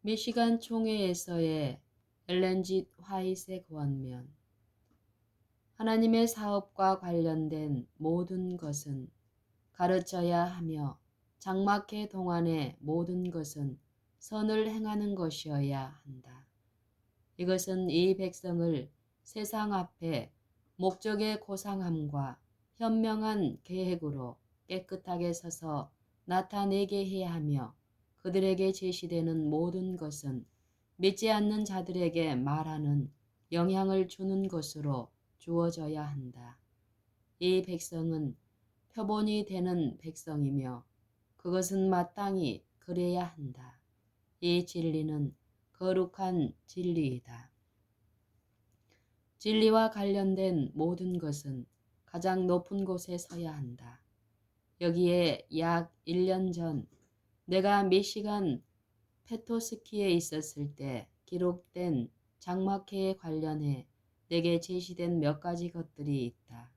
미시간 총회에서의 엘렌지 화이색 원면 하나님의 사업과 관련된 모든 것은 가르쳐야 하며 장막회 동안의 모든 것은 선을 행하는 것이어야 한다. 이것은 이 백성을 세상 앞에 목적의 고상함과 현명한 계획으로 깨끗하게 서서 나타내게 해야 하며 그들에게 제시되는 모든 것은 믿지 않는 자들에게 말하는 영향을 주는 것으로 주어져야 한다. 이 백성은 표본이 되는 백성이며 그것은 마땅히 그래야 한다. 이 진리는 거룩한 진리이다. 진리와 관련된 모든 것은 가장 높은 곳에 서야 한다. 여기에 약 1년 전 내가 미시간 페토스키에 있었을 때 기록된 장막회에 관련해 내게 제시된 몇 가지 것들이 있다.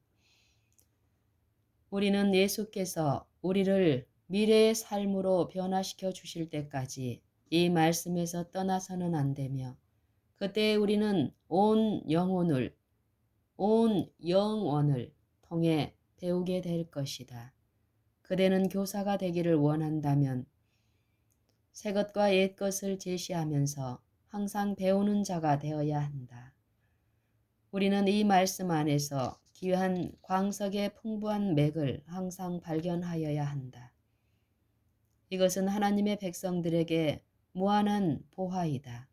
우리는 예수께서 우리를 미래의 삶으로 변화시켜 주실 때까지 이 말씀에서 떠나서는 안 되며 그때 우리는 온 영혼을 온 영원을 통해 배우게 될 것이다. 그대는 교사가 되기를 원한다면 새 것과 옛 것을 제시하면서 항상 배우는 자가 되어야 한다. 우리는 이 말씀 안에서 귀한 광석의 풍부한 맥을 항상 발견하여야 한다. 이것은 하나님의 백성들에게 무한한 보화이다.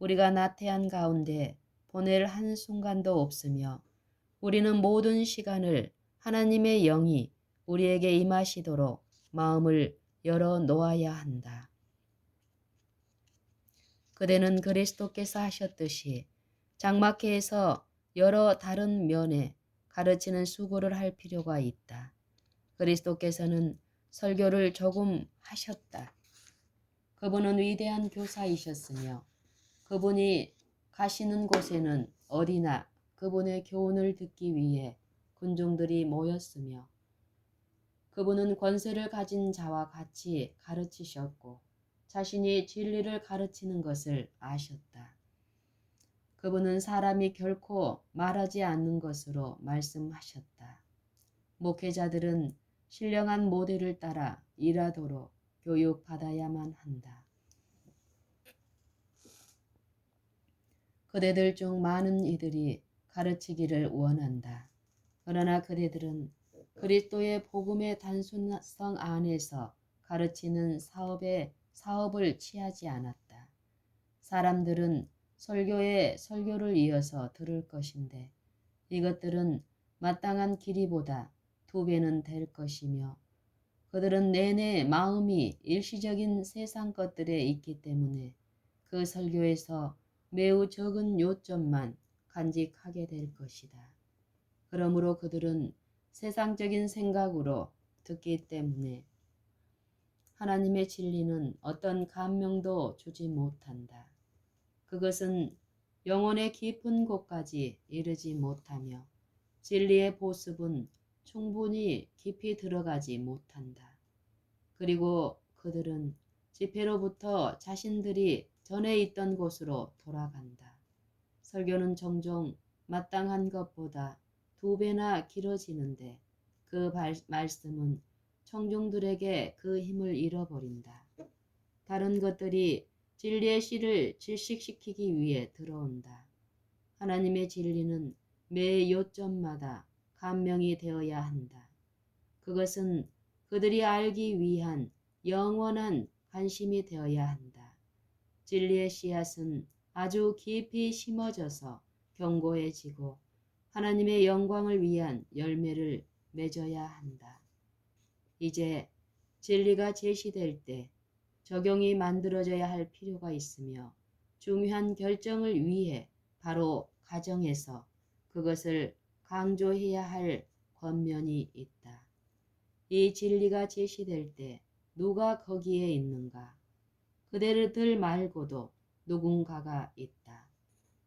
우리가 나태한 가운데 보낼 한순간도 없으며 우리는 모든 시간을 하나님의 영이 우리에게 임하시도록 마음을 열어 놓아야 한다. 그대는 그리스도께서 하셨듯이 장막회에서 여러 다른 면에 가르치는 수고를 할 필요가 있다. 그리스도께서는 설교를 조금 하셨다. 그분은 위대한 교사이셨으며 그분이 가시는 곳에는 어디나 그분의 교훈을 듣기 위해 군중들이 모였으며 그분은 권세를 가진 자와 같이 가르치셨고 자신이 진리를 가르치는 것을 아셨다. 그분은 사람이 결코 말하지 않는 것으로 말씀하셨다. 목회자들은 신령한 모델을 따라 일하도록 교육받아야만 한다. 그대들 중 많은 이들이 가르치기를 원한다. 그러나 그대들은 그리스도의 복음의 단순성 안에서 가르치는 사업에 사업을 취하지 않았다. 사람들은 설교에 설교를 이어서 들을 것인데 이것들은 마땅한 길이보다 두 배는 될 것이며 그들은 내내 마음이 일시적인 세상 것들에 있기 때문에 그 설교에서 매우 적은 요점만 간직하게 될 것이다. 그러므로 그들은 세상적인 생각으로 듣기 때문에 하나님의 진리는 어떤 감명도 주지 못한다. 그것은 영혼의 깊은 곳까지 이르지 못하며 진리의 보습은 충분히 깊이 들어가지 못한다. 그리고 그들은 집회로부터 자신들이 전에 있던 곳으로 돌아간다. 설교는 종종 마땅한 것보다 두 배나 길어지는데 그 말씀은 청중들에게 그 힘을 잃어버린다. 다른 것들이 진리의 씨를 질식시키기 위해 들어온다. 하나님의 진리는 매 요점마다 감명이 되어야 한다. 그것은 그들이 알기 위한 영원한 관심이 되어야 한다. 진리의 씨앗은 아주 깊이 심어져서 견고해지고 하나님의 영광을 위한 열매를 맺어야 한다. 이제 진리가 제시될 때 적용이 만들어져야 할 필요가 있으며 중요한 결정을 위해 바로 가정에서 그것을 강조해야 할 권면이 있다. 이 진리가 제시될 때 누가 거기에 있는가? 그대들 말고도 누군가가 있다.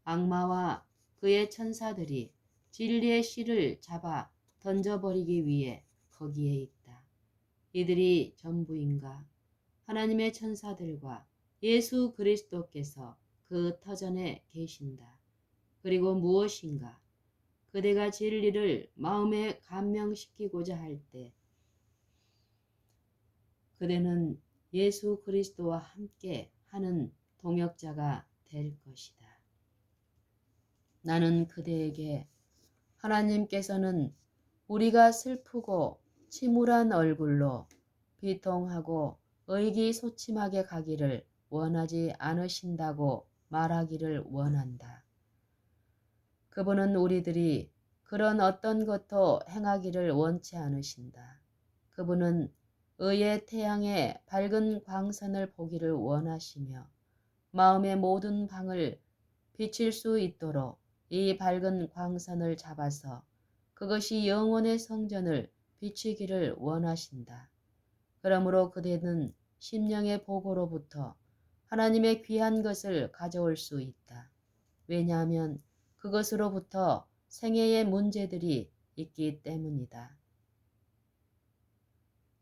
악마와 그의 천사들이 진리의 씨를 잡아 던져버리기 위해 거기에 있다. 이들이 전부인가? 하나님의 천사들과 예수 그리스도께서 그 터전에 계신다. 그리고 무엇인가 그대가 진리를 마음에 감명시키고자 할 때 그대는 예수 그리스도와 함께 하는 동역자가 될 것이다. 나는 그대에게 하나님께서는 우리가 슬프고 침울한 얼굴로 비통하고 의기소침하게 가기를 원하지 않으신다고 말하기를 원한다. 그분은 우리들이 그런 어떤 것도 행하기를 원치 않으신다. 그분은 의의 태양의 밝은 광선을 보기를 원하시며 마음의 모든 방을 비칠 수 있도록 이 밝은 광선을 잡아서 그것이 영혼의 성전을 비추기를 원하신다. 그러므로 그대는 심령의 보고로부터 하나님의 귀한 것을 가져올 수 있다. 왜냐하면 그것으로부터 생애의 문제들이 있기 때문이다.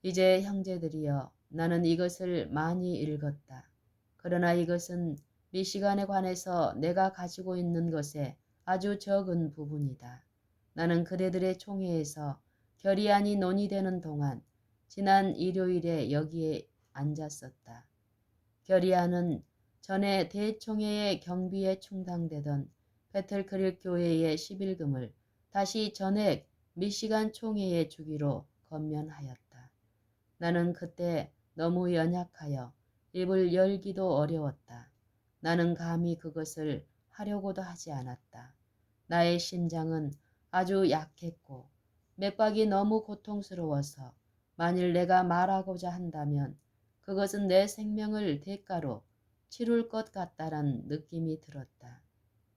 이제 형제들이여 나는 이것을 많이 읽었다. 그러나 이것은 미시간에 관해서 내가 가지고 있는 것에 아주 적은 부분이다. 나는 그대들의 총회에서 결의안이 논의되는 동안 지난 일요일에 여기에 앉았었다. 결의안은 전에 대총회의 경비에 충당되던 배틀크릴 교회의 11금을 다시 전액 미시간 총회에 주기로 건면하였다. 나는 그때 너무 연약하여 입을 열기도 어려웠다. 나는 감히 그것을 하려고도 하지 않았다. 나의 심장은 아주 약했고 맥박이 너무 고통스러워서 만일 내가 말하고자 한다면 그것은 내 생명을 대가로 치룰 것 같다란 느낌이 들었다.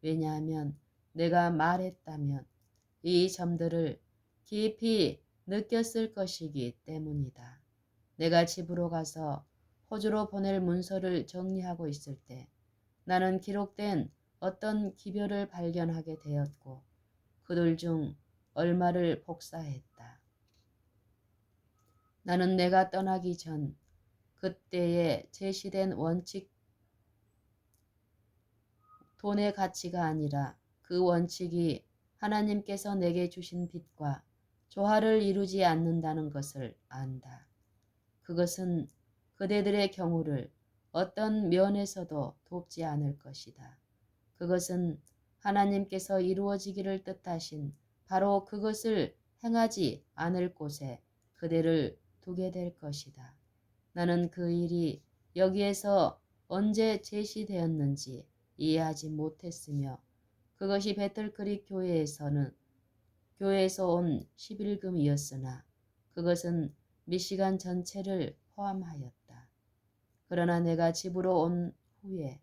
왜냐하면 내가 말했다면 이 점들을 깊이 느꼈을 것이기 때문이다. 내가 집으로 가서 호주로 보낼 문서를 정리하고 있을 때 나는 기록된 어떤 기별을 발견하게 되었고 그들 중 얼마를 복사했다. 나는 내가 떠나기 전 그때에 제시된 원칙 돈의 가치가 아니라 그 원칙이 하나님께서 내게 주신 빛과 조화를 이루지 않는다는 것을 안다. 그것은 그대들의 경우를 어떤 면에서도 돕지 않을 것이다. 그것은 하나님께서 이루어지기를 뜻하신 바로 그것을 행하지 않을 곳에 그대를 두게 될 것이다. 나는 그 일이 여기에서 언제 제시되었는지 이해하지 못했으며 그것이 배틀크릭 교회에서는 교회에서 온 11금이었으나 그것은 미시간 전체를 포함하였다. 그러나 내가 집으로 온 후에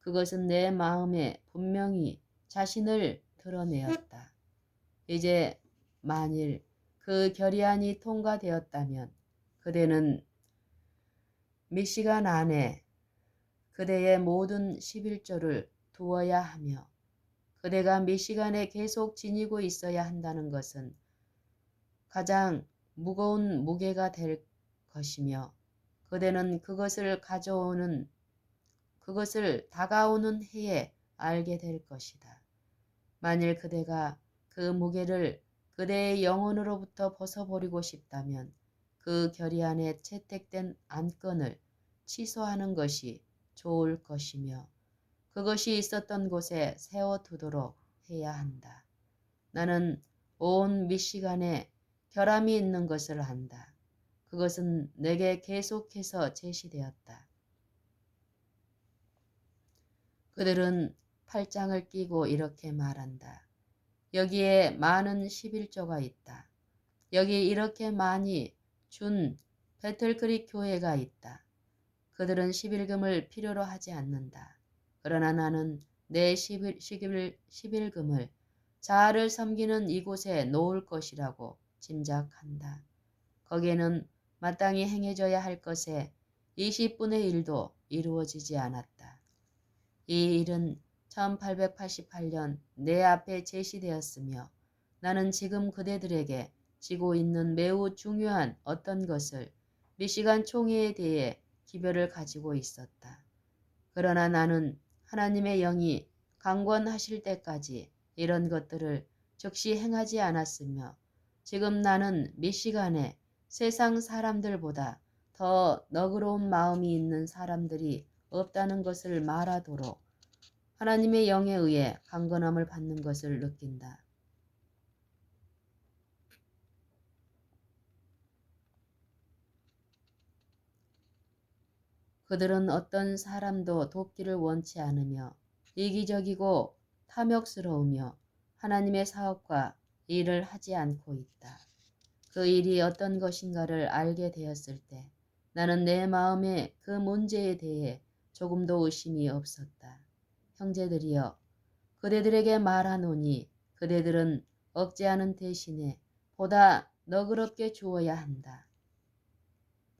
그것은 내 마음에 분명히 자신을 드러내었다. 이제 만일 그 결의안이 통과되었다면 그대는 미시간 안에 그대의 모든 11조를 두어야 하며 그대가 미시간에 계속 지니고 있어야 한다는 것은 가장 무거운 무게가 될 것이며 그대는 그것을 가져오는 그것을 다가오는 해에 알게 될 것이다. 만일 그대가 그 무게를 그대의 영혼으로부터 벗어버리고 싶다면 그 결의 안에 채택된 안건을 취소하는 것이 좋을 것이며 그것이 있었던 곳에 세워두도록 해야 한다. 나는 온 미시간에 결함이 있는 것을 안다. 그것은 내게 계속해서 제시되었다. 그들은 팔짱을 끼고 이렇게 말한다. 여기에 많은 11조가 있다. 여기 이렇게 많이 준 배틀크릭 교회가 있다. 그들은 11금을 필요로 하지 않는다. 그러나 나는 내 11, 11, 11금을 자아를 섬기는 이곳에 놓을 것이라고 짐작한다. 거기에는 마땅히 행해져야 할 것에 20분의 1도 이루어지지 않았다. 이 일은 1888년 내 앞에 제시되었으며 나는 지금 그대들에게 지고 있는 매우 중요한 어떤 것을 미시간 총회에 대해 기별을 가지고 있었다. 그러나 나는 하나님의 영이 강권하실 때까지 이런 것들을 즉시 행하지 않았으며 지금 나는 미시간에 세상 사람들보다 더 너그러운 마음이 있는 사람들이 없다는 것을 말하도록 하나님의 영에 의해 강건함을 받는 것을 느낀다. 그들은 어떤 사람도 돕기를 원치 않으며 이기적이고 탐욕스러우며 하나님의 사업과 일을 하지 않고 있다. 그 일이 어떤 것인가를 알게 되었을 때 나는 내 마음에 그 문제에 대해 조금도 의심이 없었다. 형제들이여, 그대들에게 말하노니 그대들은 억제하는 대신에 보다 너그럽게 주어야 한다.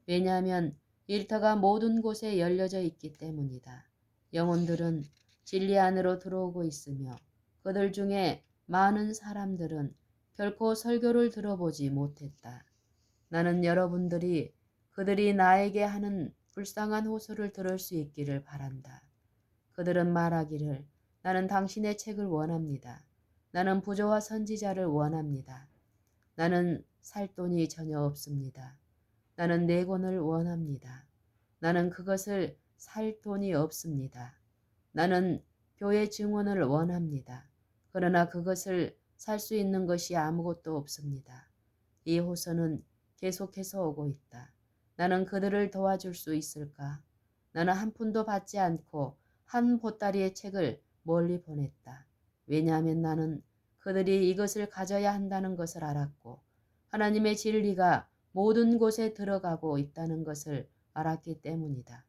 왜냐하면 일터가 모든 곳에 열려져 있기 때문이다. 영혼들은 진리 안으로 들어오고 있으며 그들 중에 많은 사람들은 결코 설교를 들어보지 못했다. 나는 여러분들이 그들이 나에게 하는 불쌍한 호소를 들을 수 있기를 바란다. 그들은 말하기를 나는 당신의 책을 원합니다. 나는 부조와 선지자를 원합니다. 나는 살 돈이 전혀 없습니다. 나는 네 권을 원합니다. 나는 그것을 살 돈이 없습니다. 나는 교회 증언을 원합니다. 그러나 그것을 살 수 있는 것이 아무것도 없습니다. 이 호소는 계속해서 오고 있다. 나는 그들을 도와줄 수 있을까? 나는 한 푼도 받지 않고 한 보따리의 책을 멀리 보냈다. 왜냐하면 나는 그들이 이것을 가져야 한다는 것을 알았고 하나님의 진리가 모든 곳에 들어가고 있다는 것을 알았기 때문이다.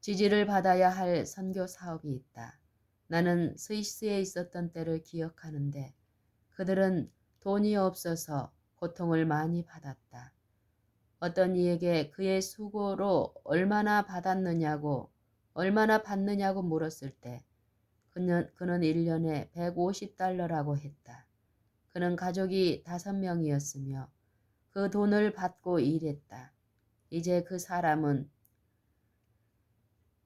지지를 받아야 할 선교 사업이 있다. 나는 스위스에 있었던 때를 기억하는데 그들은 돈이 없어서 고통을 많이 받았다. 어떤 이에게 그의 수고로 얼마나 받았느냐고 얼마나 받느냐고 물었을 때 그는, 그는 1년에 150달러라고 했다. 그는 가족이 다섯 명이었으며 그 돈을 받고 일했다. 이제 그 사람은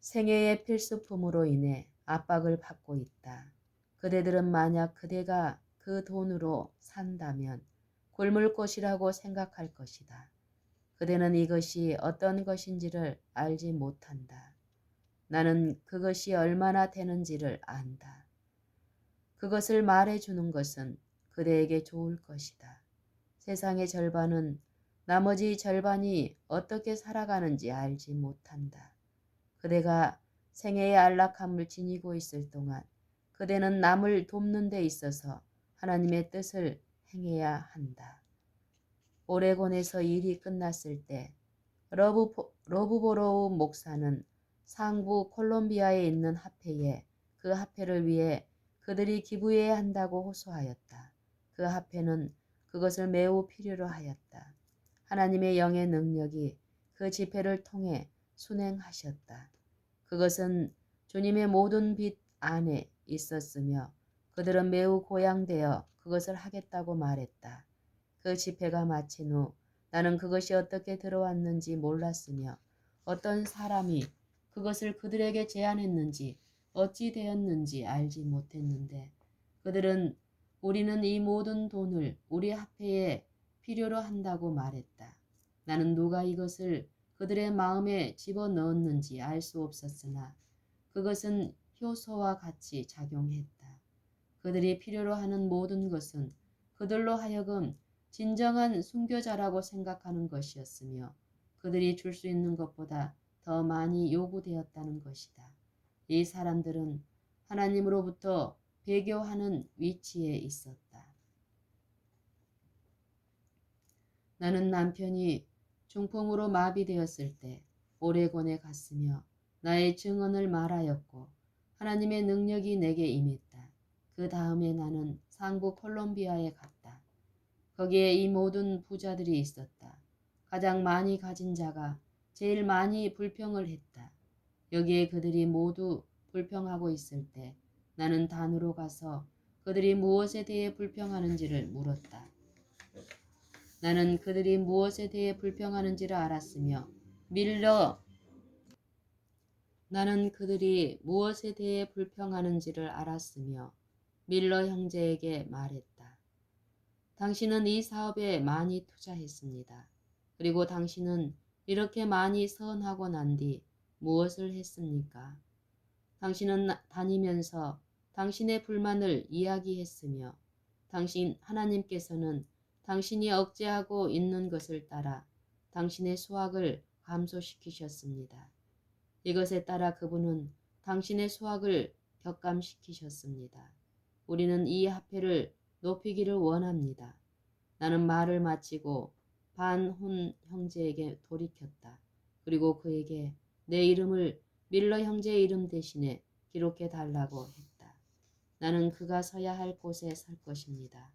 생애의 필수품으로 인해 압박을 받고 있다. 그대들은 만약 그대가 그 돈으로 산다면 굶을 것이라고 생각할 것이다. 그대는 이것이 어떤 것인지를 알지 못한다. 나는 그것이 얼마나 되는지를 안다. 그것을 말해주는 것은 그대에게 좋을 것이다. 세상의 절반은 나머지 절반이 어떻게 살아가는지 알지 못한다. 그대가 생애의 안락함을 지니고 있을 동안 그대는 남을 돕는 데 있어서 하나님의 뜻을 행해야 한다. 오레곤에서 일이 끝났을 때 러브, 러브보로우 목사는 상부 콜롬비아에 있는 화폐에 그 화폐를 위해 그들이 기부해야 한다고 호소하였다. 그 화폐는 그것을 매우 필요로 하였다. 하나님의 영의 능력이 그 집회를 통해 순행하셨다. 그것은 주님의 모든 빛 안에 있었으며 그들은 매우 고양되어 그것을 하겠다고 말했다. 그 집회가 마친 후 나는 그것이 어떻게 들어왔는지 몰랐으며 어떤 사람이 그것을 그들에게 제안했는지 어찌 되었는지 알지 못했는데 그들은 우리는 이 모든 돈을 우리 화폐에 필요로 한다고 말했다. 나는 누가 이것을 그들의 마음에 집어 넣었는지 알 수 없었으나 그것은 효소와 같이 작용했다. 그들이 필요로 하는 모든 것은 그들로 하여금 진정한 순교자라고 생각하는 것이었으며 그들이 줄 수 있는 것보다 더 많이 요구되었다는 것이다. 이 사람들은 하나님으로부터 배교하는 위치에 있었다. 나는 남편이 중풍으로 마비되었을 때 오레곤에 갔으며 나의 증언을 말하였고 하나님의 능력이 내게 임했다. 그 다음에 나는 상부 콜롬비아에 갔다. 거기에 이 모든 부자들이 있었다. 가장 많이 가진 자가 제일 많이 불평을 했다. 여기에 그들이 모두 불평하고 있을 때 나는 단으로 가서 그들이 무엇에 대해 불평하는지를 물었다. 나는 그들이 무엇에 대해 불평하는지를 알았으며 밀러 나는 그들이 무엇에 대해 불평하는지를 알았으며 밀러 형제에게 말했다. 당신은 이 사업에 많이 투자했습니다. 그리고 당신은 이렇게 많이 선하고 난 뒤 무엇을 했습니까? 당신은 다니면서 당신의 불만을 이야기했으며 당신 하나님께서는 당신이 억제하고 있는 것을 따라 당신의 수확을 감소시키셨습니다. 이것에 따라 그분은 당신의 수확을 격감시키셨습니다. 우리는 이 화폐를 높이기를 원합니다. 나는 말을 마치고 반혼 형제에게 돌이켰다. 그리고 그에게 내 이름을 밀러 형제의 이름 대신에 기록해 달라고 했다. 나는 그가 서야 할 곳에 살 것입니다.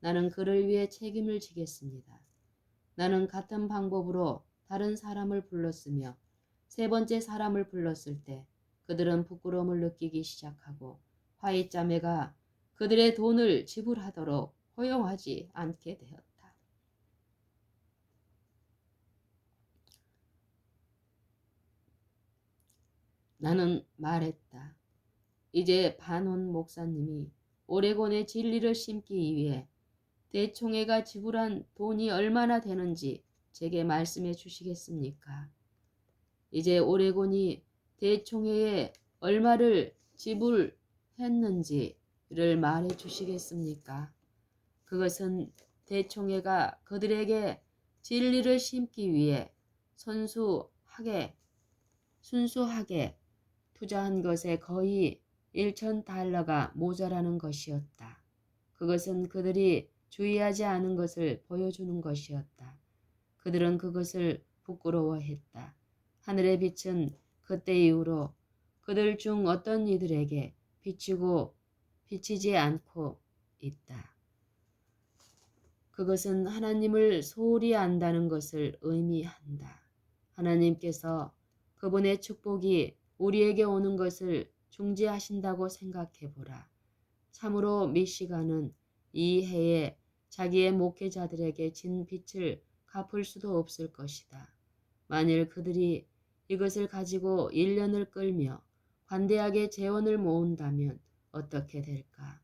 나는 그를 위해 책임을 지겠습니다. 나는 같은 방법으로 다른 사람을 불렀으며 세 번째 사람을 불렀을 때 그들은 부끄러움을 느끼기 시작하고 화이자매가 그들의 돈을 지불하도록 허용하지 않게 되었다. 나는 말했다. 이제 반원 목사님이 오레곤의 진리를 심기 위해 대총회가 지불한 돈이 얼마나 되는지 제게 말씀해 주시겠습니까? 이제 오레곤이 대총회에 얼마를 지불했는지 를 말해 주시겠습니까? 그것은 대총회가 그들에게 진리를 심기 위해 선수하게 순수하게 투자한 것에 거의 1천 달러가 모자라는 것이었다. 그것은 그들이 주의하지 않은 것을 보여주는 것이었다. 그들은 그것을 부끄러워했다. 하늘의 빛은 그때 이후로 그들 중 어떤 이들에게 비치고 비치지 않고 있다. 그것은 하나님을 소홀히 안다는 것을 의미한다. 하나님께서 그분의 축복이 우리에게 오는 것을 중지하신다고 생각해 보라. 참으로 미시간은 이 해에 자기의 목회자들에게 진 빚을 갚을 수도 없을 것이다. 만일 그들이 이것을 가지고 1년을 끌며 관대하게 재원을 모은다면 어떻게 될까?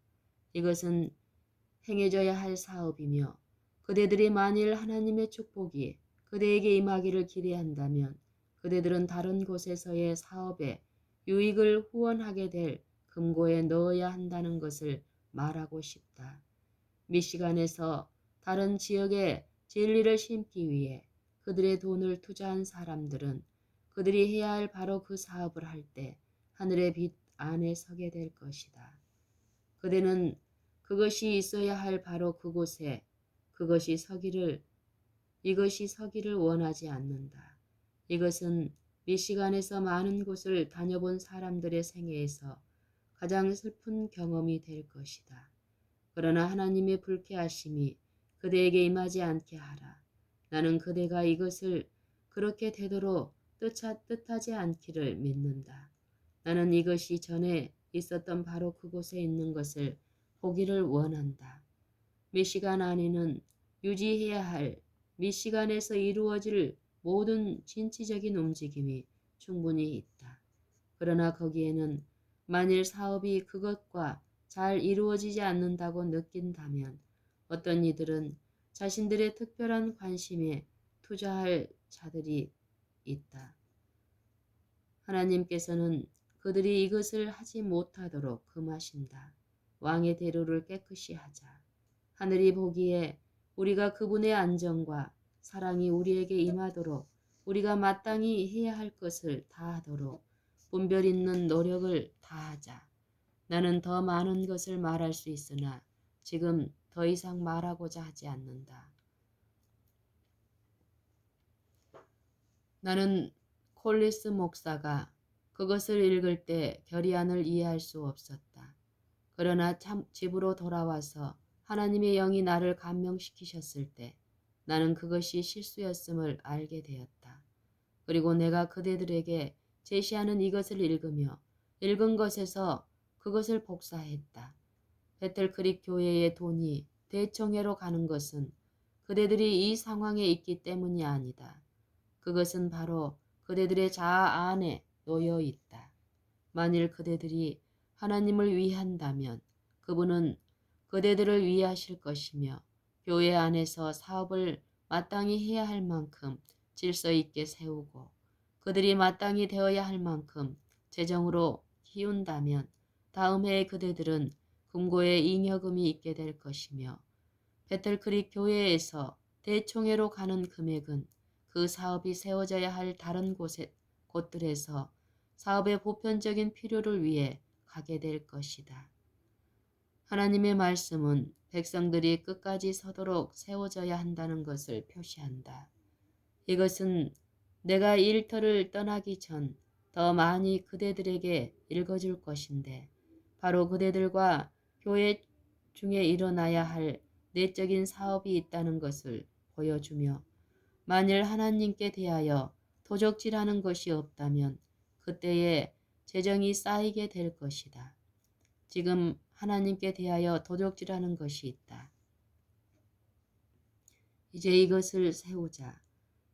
이것은 행해져야 할 사업이며 그대들이 만일 하나님의 축복이 그대에게 임하기를 기대한다면 그대들은 다른 곳에서의 사업에 유익을 후원하게 될 금고에 넣어야 한다는 것을 말하고 싶다. 미시간에서 다른 지역에 진리를 심기 위해 그들의 돈을 투자한 사람들은 그들이 해야 할 바로 그 사업을 할 때 하늘의 빛 안에 서게 될 것이다. 그대는 그것이 있어야 할 바로 그곳에 그것이 서기를 이것이 서기를 원하지 않는다. 이것은 미시간에서 많은 곳을 다녀본 사람들의 생애에서 가장 슬픈 경험이 될 것이다. 그러나 하나님의 불쾌하심이 그대에게 임하지 않게 하라. 나는 그대가 이것을 그렇게 되도록 뜻하, 뜻하지 않기를 믿는다. 나는 이것이 전에 있었던 바로 그곳에 있는 것을 보기를 원한다. 미시간 안에는 유지해야 할 미시간에서 이루어질 모든 진취적인 움직임이 충분히 있다. 그러나 거기에는 만일 사업이 그것과 잘 이루어지지 않는다고 느낀다면 어떤 이들은 자신들의 특별한 관심에 투자할 자들이 있다. 하나님께서는 그들이 이것을 하지 못하도록 금하신다. 왕의 대로를 깨끗이 하자. 하늘이 보기에 우리가 그분의 안정과 사랑이 우리에게 임하도록 우리가 마땅히 해야 할 것을 다하도록 분별 있는 노력을 다하자. 나는 더 많은 것을 말할 수 있으나 지금 더 이상 말하고자 하지 않는다. 나는 콜리스 목사가 그것을 읽을 때 결의안을 이해할 수 없었다. 그러나 참 집으로 돌아와서 하나님의 영이 나를 감명시키셨을 때 나는 그것이 실수였음을 알게 되었다. 그리고 내가 그대들에게 제시하는 이것을 읽으며 읽은 것에서 그것을 복사했다. 베틀크릭 교회의 돈이 대청회로 가는 것은 그대들이 이 상황에 있기 때문이 아니다. 그것은 바로 그대들의 자아 안에 놓여 있다. 만일 그대들이 하나님을 위한다면 그분은 그대들을 위하실 것이며 교회 안에서 사업을 마땅히 해야 할 만큼 질서 있게 세우고 그들이 마땅히 되어야 할 만큼 재정으로 키운다면 다음 해에 그대들은 금고에 잉여금이 있게 될 것이며 배틀크릭 교회에서 대총회로 가는 금액은 그 사업이 세워져야 할 다른 곳에, 곳들에서 사업의 보편적인 필요를 위해 가게 될 것이다. 하나님의 말씀은 백성들이 끝까지 서도록 세워져야 한다는 것을 표시한다. 이것은 내가 이 일터를 떠나기 전 더 많이 그대들에게 읽어줄 것인데 바로 그대들과 교회 중에 일어나야 할 내적인 사업이 있다는 것을 보여주며 만일 하나님께 대하여 도적질하는 것이 없다면 그때에 재정이 쌓이게 될 것이다. 지금 하나님께 대하여 도적질하는 것이 있다. 이제 이것을 세우자.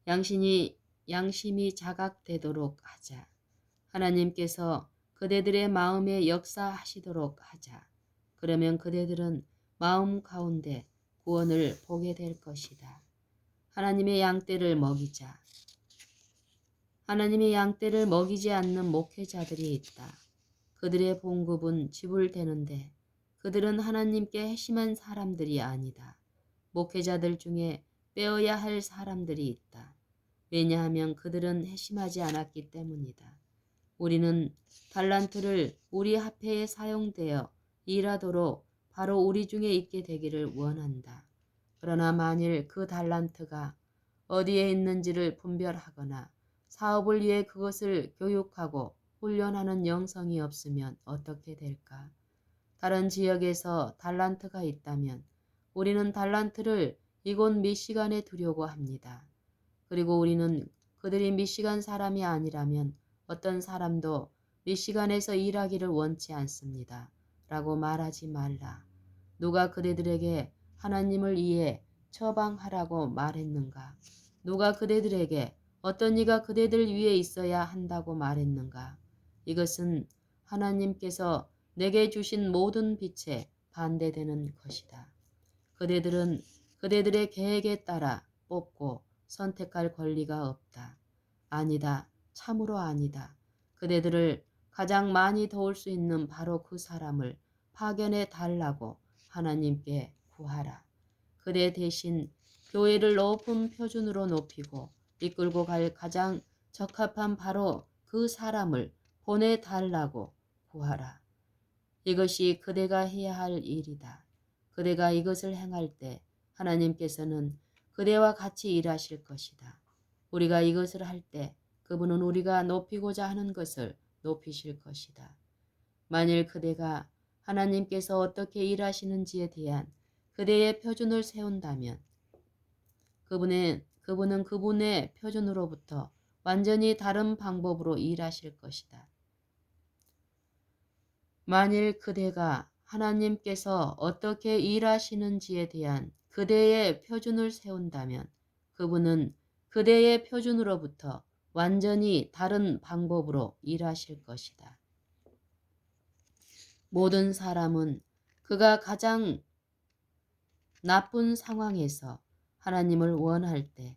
양심이 양심이 자각되도록 하자. 하나님께서 그대들의 마음에 역사하시도록 하자. 그러면 그대들은 마음 가운데 구원을 보게 될 것이다. 하나님의 양떼를 먹이자. 하나님의 양떼를 먹이지 않는 목회자들이 있다. 그들의 봉급은 지불되는데 그들은 하나님께 핵심한 사람들이 아니다. 목회자들 중에 빼어야 할 사람들이 있다. 왜냐하면 그들은 핵심하지 않았기 때문이다. 우리는 달란트를 우리 합회에 사용되어 일하도록 바로 우리 중에 있게 되기를 원한다. 그러나 만일 그 달란트가 어디에 있는지를 분별하거나 사업을 위해 그것을 교육하고 훈련하는 영성이 없으면 어떻게 될까? 다른 지역에서 달란트가 있다면 우리는 달란트를 이곳 미시간에 두려고 합니다. 그리고 우리는 그들이 미시간 사람이 아니라면 어떤 사람도 미시간에서 일하기를 원치 않습니다. 라고 말하지 말라. 누가 그대들에게 하나님을 이해 처방하라고 말했는가? 누가 그대들에게 어떤 이가 그대들 위에 있어야 한다고 말했는가? 이것은 하나님께서 내게 주신 모든 빛에 반대되는 것이다. 그대들은 그대들의 계획에 따라 뽑고 선택할 권리가 없다. 아니다. 참으로 아니다. 그대들을 가장 많이 도울 수 있는 바로 그 사람을 파견해 달라고 하나님께 구하라. 그대 대신 교회를 높은 표준으로 높이고 이끌고 갈 가장 적합한 바로 그 사람을 보내달라고 구하라. 이것이 그대가 해야 할 일이다. 그대가 이것을 행할 때 하나님께서는 그대와 같이 일하실 것이다. 우리가 이것을 할 때 그분은 우리가 높이고자 하는 것을 높이실 것이다. 만일 그대가 하나님께서 어떻게 일하시는지에 대한 그대의 표준을 세운다면 그분은, 그분은 그분의 표준으로부터 완전히 다른 방법으로 일하실 것이다. 만일 그대가 하나님께서 어떻게 일하시는지에 대한 그대의 표준을 세운다면 그분은 그대의 표준으로부터 완전히 다른 방법으로 일하실 것이다. 모든 사람은 그가 가장 나쁜 상황에서 하나님을 원할 때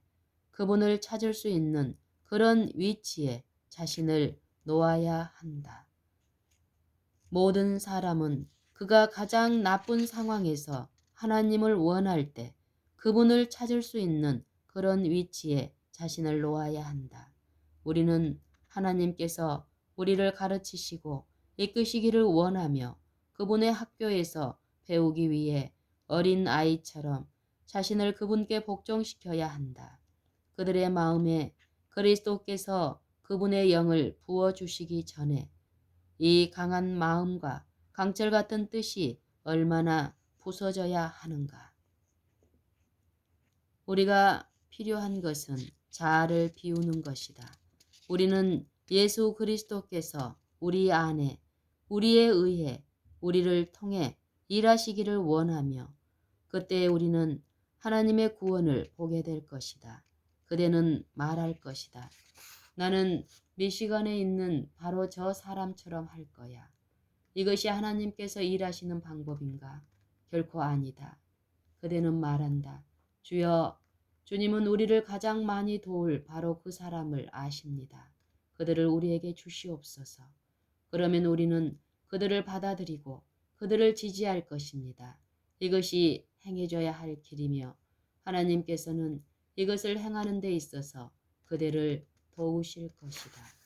그분을 찾을 수 있는 그런 위치에 자신을 놓아야 한다. 모든 사람은 그가 가장 나쁜 상황에서 하나님을 원할 때 그분을 찾을 수 있는 그런 위치에 자신을 놓아야 한다. 우리는 하나님께서 우리를 가르치시고 이끄시기를 원하며 그분의 학교에서 배우기 위해 어린 아이처럼 자신을 그분께 복종시켜야 한다. 그들의 마음에 그리스도께서 그분의 영을 부어주시기 전에 이 강한 마음과 강철 같은 뜻이 얼마나 부서져야 하는가. 우리가 필요한 것은 자아를 비우는 것이다. 우리는 예수 그리스도께서 우리 안에 우리에 의해 우리를 통해 일하시기를 원하며 그때 우리는 하나님의 구원을 보게 될 것이다. 그대는 말할 것이다. 나는 미시건에 있는 바로 저 사람처럼 할 거야. 이것이 하나님께서 일하시는 방법인가? 결코 아니다. 그대는 말한다. 주여, 주님은 우리를 가장 많이 도울 바로 그 사람을 아십니다. 그들을 우리에게 주시옵소서. 그러면 우리는 그들을 받아들이고 그들을 지지할 것입니다. 이것이 행해져야 할 길이며 하나님께서는 이것을 행하는 데 있어서 그대를 도우실 것이다.